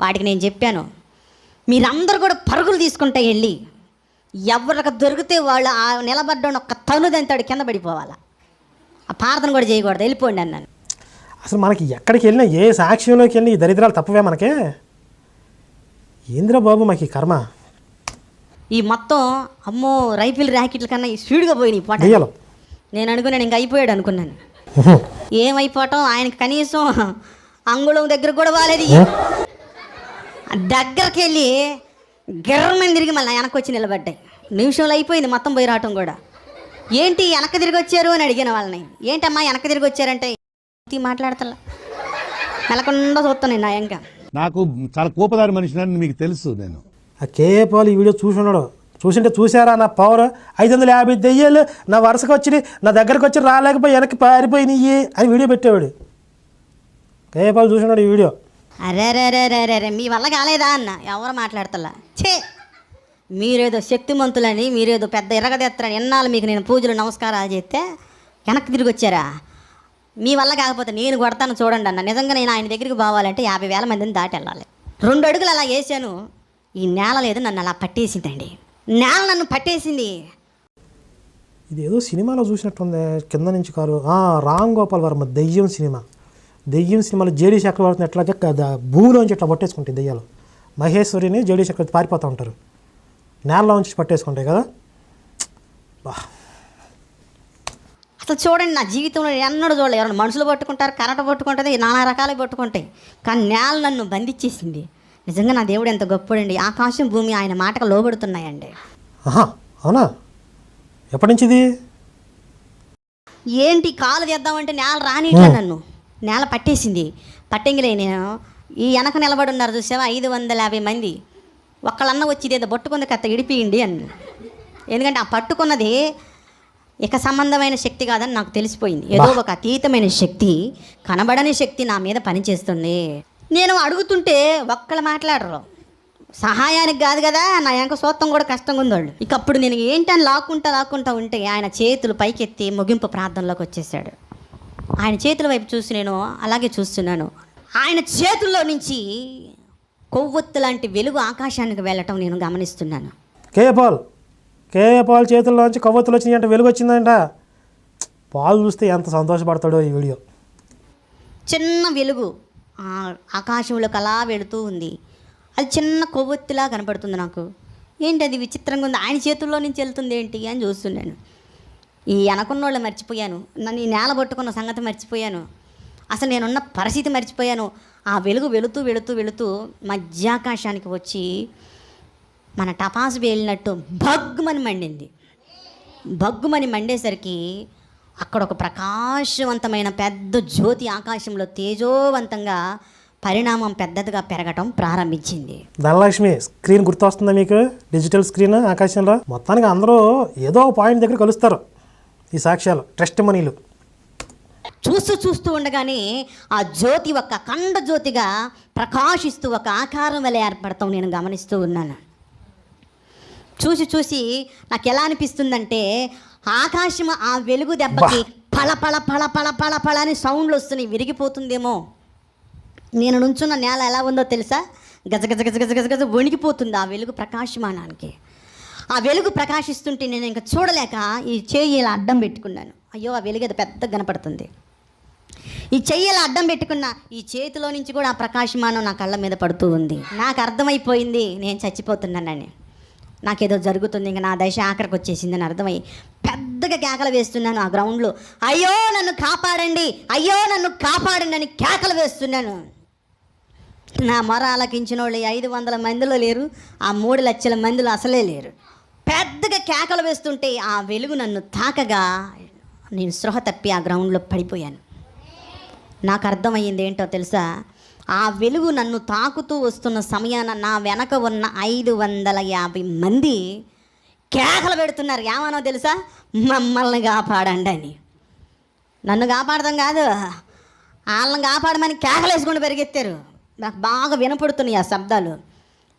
వాటికి నేను చెప్పాను. మీరందరూ కూడా పరుగులు తీసుకుంటే వెళ్ళి ఎవరికి దొరికితే వాళ్ళు ఆ నిలబడ్డ ఒక్క తను దంతాడు కింద పడిపోవాలా. ఆ ప్రార్థన కూడా చేయకూడదు వెళ్ళిపోండి అన్నాను. అసలు మనకి ఎక్కడికి వెళ్ళినా ఏ సాక్ష్యంలోకి వెళ్ళినా ఈ దరిద్రాలు తప్పవే మనకే? ఏంద్రా బాబు మాకు ఈ కర్మ? ఈ మొత్తం అమ్మో రైఫిల్ ర్యాకెట్ల కన్నా ఈ స్పీడ్గా పోయినాయి పాట నేను అనుకున్నాను ఇంక అయిపోయాడు అనుకున్నాను. ఏమైపోవటం ఆయనకి కనీసం అంగుళం దగ్గర కూడా వాలేదు దగ్గరికి వెళ్ళి గిర్రమని తిరిగి మళ్ళీ వెనక్కి వచ్చి నిలబడ్డాయి. నిమిషంలో అయిపోయింది మొత్తం పోయి రావటం కూడా. ఏంటి వెనక్కి తిరిగి వచ్చారు అని అడిగిన వాళ్ళని. ఏంటమ్మా వెనక్కి తిరిగి వచ్చారంటే? "ఈ మాట్లాడతలా? నెలకొండ చూస్తాను నేను నయంగా. నాకు చాలా కోపదారి మనిషిని మీకు తెలుసు నేను. ఆ కేపాలు ఈ వీడియో చూసి ఉన్నాడు. చూసింటే చూసారా నా పవర్ ఐదు వందల యాభై దెయ్యాలు నా వరుసకు వచ్చి నా దగ్గరకు వచ్చి రాలేకపోయి వెనక్కి పారిపోయినాయి అని వీడియో పెట్టేవాడు. కేపాలు చూసినాడు ఈ వీడియో. అరే మీ వల్ల కాలేదా అన్న. ఎవరు మాట్లాడతలా? ఛే! మీరేదో శక్తిమంతులని మీరేదో పెద్ద ఎరగదెత్తరని ఎన్నాళ్ళు మీకు నేను పూజలు నమస్కారాలు చేస్తే వెనక్కి తిరిగి వచ్చారా? మీ వల్ల కాకపోతే నేను కొడతాను చూడండి అన్న. నిజంగా నేను ఆయన దగ్గరికి పోవాలంటే యాభై వేల మందిని దాటి వెళ్ళాలి. రెండు అడుగులు అలా వేసాను ఈ నేల లేదు నన్ను అలా పట్టేసిందండి. నేల నన్ను పట్టేసింది. ఇదేదో సినిమాలో చూసినట్టుంది. కింద నుంచి కారు ఆ, రామ్ గోపాల్ వర్మ దెయ్యం సినిమా. దెయ్యం సినిమాలో జేడీ చక్రవర్తిని ఎట్లాగే భూమిలోంచి ఇట్లా పట్టేసుకుంటాయి దెయ్యాలు? మహేశ్వరిని జేడీ చక్రవర్తి పారిపోతూ ఉంటారు. నేలలో ఉంచి పట్టేసుకుంటాయి కదా? బా. అసలు చూడండి నా జీవితంలో నేను ఎన్నడూ చూడలేదు. ఎవరైనా మనుషులు పట్టుకుంటారు కరెంట్ పట్టుకుంటుంది నానా రకాలు పట్టుకుంటాయి. కానీ నేల నన్ను బంధించేసింది నిజంగా నా దేవుడు ఎంత గొప్పడండి. ఆకాశం భూమి ఆయన మాటకు లోబడుతున్నాయండి. అవునా? ఎప్పటి నుంచి ఇది? ఏంటి కాలు తెద్దామంటే నేల రానిట్లా నన్ను? నేల పట్టేసింది. పట్టెంగిలే నేను. ఈ వెనక నిలబడి ఉన్నారు చూసావా? ఐదు వందల యాభై మంది. ఒక్కళ్ళన్న వచ్చి ఇదేదో పట్టుకుంది కథ ఇడిపియండి అని ఎందుకంటే ఆ పట్టుకున్నది ఇక సంబంధమైన శక్తి కాదని నాకు తెలిసిపోయింది. ఏదో ఒక అతీతమైన శక్తి కనబడని శక్తి నా మీద పనిచేస్తుంది. నేను అడుగుతుంటే ఒక్కళ్ళు మాట్లాడరు. సహాయానికి కాదు కదా నా వెనక సొత్తం కూడా కష్టంగా ఉంది వాళ్ళు. ఇక అప్పుడు నేను ఏంటని లాక్కుంటా లాక్కుంటా ఉంటే ఆయన చేతులు పైకెత్తి ముగింపు ప్రార్థనలోకి వచ్చేసాడు ఆయన చేతుల వైపు చూసి నేను అలాగే చూస్తున్నాను. ఆయన చేతుల్లో నుంచి కొవ్వొత్తు లాంటి వెలుగు ఆకాశానికి వెళ్ళటం నేను గమనిస్తున్నాను. K A Paul? K A Paul చేతుల్లోంచి కొవ్వొత్తులు వచ్చినాయి అంటే వెలుగు వచ్చిందంట. పాలు చూస్తే ఎంత సంతోషపడతాడో ఈ వీడియో. చిన్న వెలుగు ఆకాశంలోకి అలా వెళుతూ ఉంది. అది చిన్న కొవ్వొత్తిలా కనపడుతుంది నాకు. ఏంటి అది విచిత్రంగా ఉంది? ఆయన చేతుల్లో నుంచి వెళ్తుంది ఏంటి అని చూస్తున్నాను. ఈ అనకున్నోళ్ళు మర్చిపోయాను. నన్ను ఈ నేల పట్టుకున్న సంగతి మర్చిపోయాను. అసలు నేనున్న పరిస్థితి మర్చిపోయాను. ఆ వెలుగు వెళుతూ వెళుతూ వెళుతూ మధ్యాకాశానికి వచ్చి మన టపాసు వేలినట్టు భగ్గుమని మండింది. భగ్గుమని మండేసరికి అక్కడ ఒక ప్రకాశవంతమైన పెద్ద జ్యోతి ఆకాశంలో తేజోవంతంగా పరిణామం పెద్దదిగా పెరగటం ప్రారంభించింది. ధనలక్ష్మి స్క్రీన్ గుర్తొస్తుందా మీకు? డిజిటల్ స్క్రీన్ ఆకాశంలో. మొత్తానికి అందరూ ఏదో పాయింట్ దగ్గర కలుస్తారు. ఈ సాక్ష్యాలు ట్రస్ట్ మనీలు చూస్తూ చూస్తూ ఉండగానే ఆ జ్యోతి ఒక కండ జ్యోతిగా ప్రకాశిస్తూ ఒక ఆకారం వలె ఏర్పడతాం నేను గమనిస్తూ ఉన్నాను. చూసి చూసి నాకు ఎలా అనిపిస్తుందంటే ఆకాశం ఆ వెలుగు దెబ్బకి పళ పళ పళ పళ పళ పళ అని సౌండ్లు వస్తున్నాయి విరిగిపోతుందేమో. నేను నుంచున్న నేల ఎలా ఉందో తెలుసా? గజ గజ గజ గజ గజ గజ వణికిపోతుంది ఆ వెలుగు ప్రకాశమానానికి. ఆ వెలుగు ప్రకాశిస్తుంటే నేను ఇంకా చూడలేక ఈ చెయ్యి ఇలా అడ్డం పెట్టుకున్నాను. అయ్యో ఆ వెలుగు అది పెద్ద కనపడుతుంది. ఈ చెయ్యి ఇలా అడ్డం పెట్టుకున్న ఈ చేతిలో నుంచి కూడా ఆ ప్రకాశమానం నా కళ్ళ మీద పడుతూ ఉంది. నాకు అర్థమైపోయింది నేను చచ్చిపోతున్నానని. నాకేదో జరుగుతుంది ఇంకా నా దశ ఆఖరికి వచ్చేసిందని అర్థమై పెద్దగా కేకలు వేస్తున్నాను ఆ గ్రౌండ్లో అయ్యో నన్ను కాపాడండి అయ్యో నన్ను కాపాడండి అని కేకలు వేస్తున్నాను. నా మొర ఆలకించిన వాళ్ళు ఐదు వందల మందిలో లేరు ఆ మూడు లక్షల మందిలో అసలే లేరు. పెద్దగా కేకలు వేస్తుంటే ఆ వెలుగు నన్ను తాకగా నేను స్పృహ తప్పి ఆ గ్రౌండ్లో పడిపోయాను. నాకు అర్థమయ్యింది ఏంటో తెలుసా? ఆ వెలుగు నన్ను తాకుతూ వస్తున్న సమయాన నా వెనక ఉన్న ఐదు వందల యాభై మంది కేకలు పెడుతున్నారు. ఏమనో తెలుసా? మమ్మల్ని కాపాడండి అని. నన్ను కాపాడదాం కాదు వాళ్ళని కాపాడమని కేకలు వేసుకుంటూ పెరిగెత్తారు. నాకు బాగా వినపడుతున్నాయి ఆ శబ్దాలు.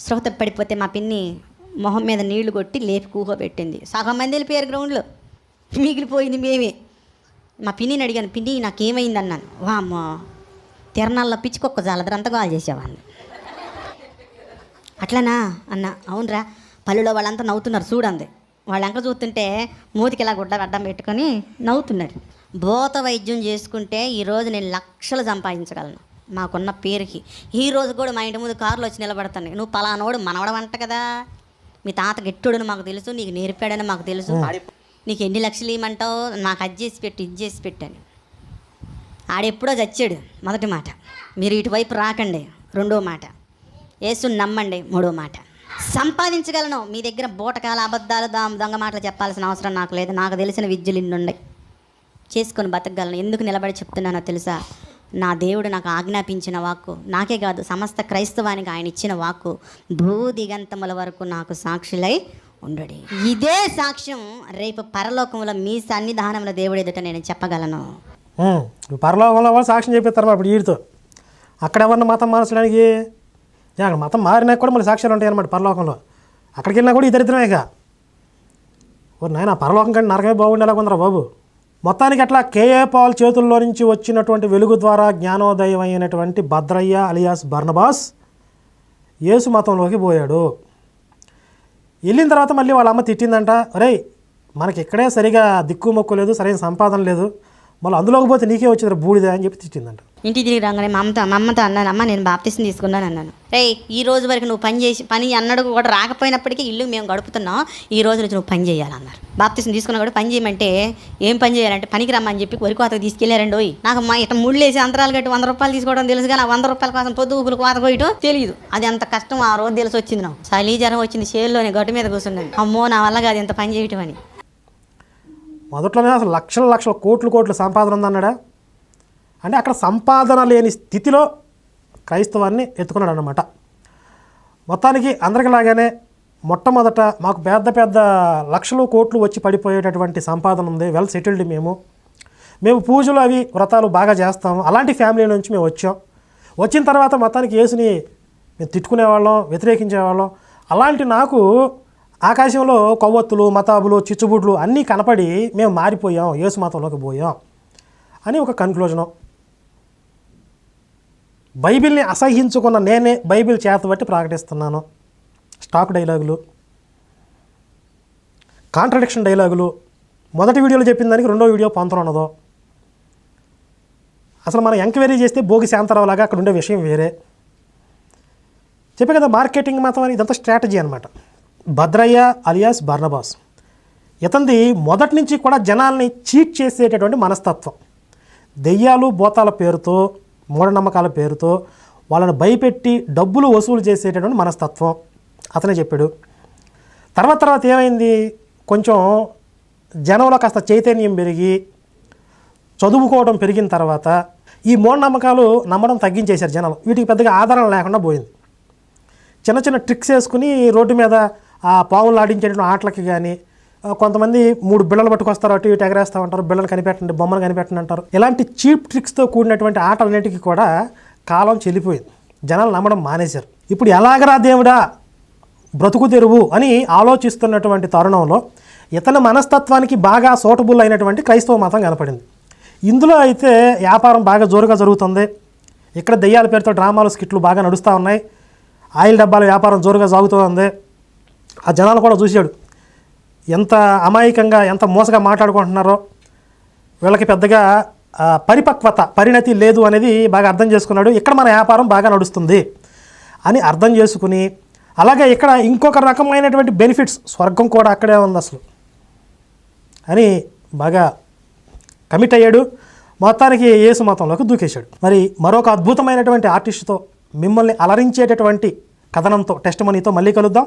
శ్రోత పడిపోతే మా పిన్ని మొహం మీద నీళ్ళు కొట్టి లేపి కూహోబెట్టింది సగం మంది వెళ్ళిపోయారు గ్రౌండ్లో. మిగిలిపోయింది మేమే. మా పిన్నిని అడిగాను పిన్ని నాకేమైంది అన్నాను వామ్మో తిరణాల్లో పిచ్చికొక్క జాలదర అంతా కాల్ చేసేవాడిని. అట్లనా? అన్న. అవునరా పల్లెలో వాళ్ళంతా నవ్వుతున్నారు చూడండి వాళ్ళంక చూస్తుంటే మూతికి ఇలా గుడ్డ అడ్డం పెట్టుకొని నవ్వుతున్నాడు భూత వైద్యం చేసుకుంటే ఈరోజు నేను లక్షలు సంపాదించగలను మాకున్న పేరుకి. ఈ రోజు కూడా మా ఇంటి ముందు కారులో వచ్చి నిలబడతాను నువ్వు పలానోడు మనవడమంట కదా. మీ తాత గెట్టుడని మాకు తెలుసు నీకు నేర్పాడని మాకు తెలుసు. నీకు ఎన్ని లక్షలు ఇవ్వమంటావు? నాకు అది చేసి పెట్టు ఇది చేసి పెట్టాను ఆడెప్పుడో చచ్చాడు మొదటి మాట. మీరు ఇటువైపు రాకండి రెండో మాట. యేసుని నమ్మండి మూడో మాట. సంపాదించగలను. మీ దగ్గర బూటకాల అబద్ధాలు దా దొంగ మాటలు చెప్పాల్సిన అవసరం నాకు లేదు. నాకు తెలిసిన విద్యలు ఇన్నుండే చేసుకొని బతకగలను. ఎందుకు నిలబడి చెప్తున్నానో తెలుసా? నా దేవుడు నాకు ఆజ్ఞాపించిన వాక్కు. నాకే కాదు సమస్త క్రైస్తవానికి ఆయన ఇచ్చిన వాక్కు. భూ దిగంతముల వరకు నాకు సాక్షులై ఉండడి. ఇదే సాక్ష్యం రేపు పరలోకంలో మీ సన్నిధానంలో దేవుడు ఎదుట నేను చెప్పగలను. పరలోకంలో వాళ్ళు సాక్ష్యం చెప్పిస్తారు అప్పుడు వీడితో అక్కడ ఎవరిని మతం మార్చడానికి? అక్కడ మతం మారినా కూడా మళ్ళీ సాక్ష్యాలు ఉంటాయి అనమాట పరలోకంలో. అక్కడికి వెళ్ళినా కూడా ఈ దరిద్రమే ఇక. ఓ నాయన పరలోకం కంటే నరకమే బాగుండేలా కొందరా బాబు? మొత్తానికి అట్లా కేఏ పాల్ చేతుల్లో నుంచి వచ్చినటువంటి వెలుగు ద్వారా జ్ఞానోదయం అయినటువంటి భద్రయ్య అలియాస్ బర్నబాస్ యేసు మతంలోకి పోయాడు. వెళ్ళిన తర్వాత మళ్ళీ వాళ్ళ అమ్మ తిట్టిందంట రే మనకి ఇక్కడే సరిగా దిక్కు మొక్కు లేదు సరైన సంపాదన లేదు. మళ్ళీ అందులోకి పోతే నీకే వచ్చింది బూడిద అని చెప్పి తిట్టిందంట. ఇంటికి తిరిగి రాగానే మా అమ్మతో మా అమ్మతో అన్నాను అమ్మ నేను బాప్తిసం తీసుకున్నాను అన్నాను. రే ఈ రోజు వరకు నువ్వు పని చేసి పని అన్నడు కూడా రాకపోయినప్పటికీ ఇల్లు మేము గడుపుతున్నాం. ఈ రోజు నుంచి నువ్వు పని చేయాలన్నారు బాప్తిసం తీసుకున్నా కూడా పని చేయమంటే ఏం పని చేయాలంటే పనికి రమ్మని చెప్పి వరి కోతకు తీసుకెళ్ళారండి ఓయ్. నాకు మా ఇట్లా ముళ్ళేసి అంతరాలు కట్టి వంద రూపాయలు తీసుకోవడం తెలుసు కానీ వంద రూపాయల కోసం పొద్దు ఊపులు కోత కోయటం తెలియదు. అది అంత కష్టం ఆ రోజు తెలిసి వచ్చింది నాకు. చలి జ్వరం వచ్చింది చేల్లోనే గట్టు మీద కూర్చున్నాను. అమ్మో నా వల్ల కాదు ఇంత పని చేయటం అని. మొదట్లోనే అసలు లక్షల లక్షల కోట్లు కోట్లు సంపాదన ఉందన్నాడా? అంటే అక్కడ సంపాదన లేని స్థితిలో క్రైస్తవాన్ని ఎత్తుకున్నాడు అనమాట మొత్తానికి అందరికిలాగానే మొట్టమొదట మాకు పెద్ద పెద్ద లక్షలు కోట్లు వచ్చి పడిపోయేటటువంటి సంపాదన ఉంది. వెల్ సెటిల్డ్ మేము. మేము పూజలు అవి వ్రతాలు బాగా చేస్తాము అలాంటి ఫ్యామిలీ నుంచి మేము వచ్చాం. వచ్చిన తర్వాత మొత్తానికి యేసుని మేము తిట్టుకునేవాళ్ళం వ్యతిరేకించేవాళ్ళం. అలాంటి నాకు ఆకాశంలో కొవ్వొత్తులు మతాబులు చిచ్చుబుడ్లు అన్నీ కనపడి మేము మారిపోయాం యేసు మతంలోకి పోయాం అని ఒక కన్క్లూజను బైబిల్ని అసహించుకున్న నేనే బైబిల్ చేతబట్టి ప్రకటిస్తున్నాను. స్టాక్ డైలాగులు కాంట్రడిక్షన్ డైలాగులు. మొదటి వీడియోలో చెప్పిన దానికి రెండో వీడియో పొంతన అసలు మనం ఎంక్వైరీ చేస్తే భోగి శాంతరావు లాగా అక్కడ ఉండే విషయం వేరే. చెప్పే కదా మార్కెటింగ్ మాత్రం ఇదంతా స్ట్రాటజీ అనమాట భద్రయ్య అలియాస్ బర్నబాస్. ఇతంది మొదటి నుంచి కూడా జనాల్ని చీట్ చేసేటటువంటి మనస్తత్వం. దెయ్యాలు బోతాల పేరుతో మూఢనమ్మకాల పేరుతో వాళ్ళని భయపెట్టి డబ్బులు వసూలు చేసేటటువంటి మనస్తత్వం అతనే చెప్పాడు. తర్వాత తర్వాత ఏమైంది? కొంచెం జనంలో కాస్త చైతన్యం పెరిగి చదువుకోవడం పెరిగిన తర్వాత ఈ మూఢనమ్మకాలు నమ్మడం తగ్గించేశారు జనాలు. వీటికి పెద్దగా ఆధారం లేకుండా పోయింది. చిన్న చిన్న ట్రిక్స్ వేసుకుని రోడ్డు మీద ఆ పావులు ఆడించేటువంటి ఆటలకి కానీ కొంతమంది మూడు బిళ్ళలు పట్టుకొస్తారు అటు ఇటు ఎగరేస్తూ ఉంటారు బిళ్ళలు కనిపెట్టండి బొమ్మలు కనిపెట్టండి అంటారు. ఇలాంటి చీప్ ట్రిక్స్తో కూడినటువంటి ఆటలన్నిటికీ కూడా కాలం చెల్లిపోయింది. జనాలు నమ్మడం మానేశారు. ఇప్పుడు ఎలాగరా దేవుడా బ్రతుకు తెరువు అని ఆలోచిస్తున్నటువంటి తరుణంలో ఇతని మనస్తత్వానికి బాగా సూటబుల్ అయినటువంటి క్రైస్తవ మతం కనపడింది. ఇందులో అయితే వ్యాపారం బాగా జోరుగా జరుగుతుంది. ఇక్కడ దెయ్యాల పేరుతో డ్రామాలు స్కిట్లు బాగా నడుస్తూ ఉన్నాయి. ఆయిల్ డబ్బాల వ్యాపారం జోరుగా సాగుతూ ఉంది. ఆ జనాలు కూడా చూశాడు. ఎంత అమాయకంగా ఎంత మోసగా మాట్లాడుకుంటున్నారో వీళ్ళకి పెద్దగా పరిపక్వత పరిణతి లేదు అనేది బాగా అర్థం చేసుకున్నాడు. ఇక్కడ మన వ్యాపారం బాగా నడుస్తుంది అని అర్థం చేసుకుని అలాగే ఇక్కడ ఇంకొక రకమైనటువంటి బెనిఫిట్స్ స్వర్గం కూడా అక్కడే ఉంది అసలు అని బాగా కమిట్ అయ్యాడు. మొత్తానికి యేసు మతంలోకి దూకేశాడు. మరి మరొక అద్భుతమైనటువంటి ఆర్టిస్ట్తో మిమ్మల్ని అలరించేటటువంటి కథనంతో టెస్ట్ మనీతో మళ్ళీ కలుద్దాం.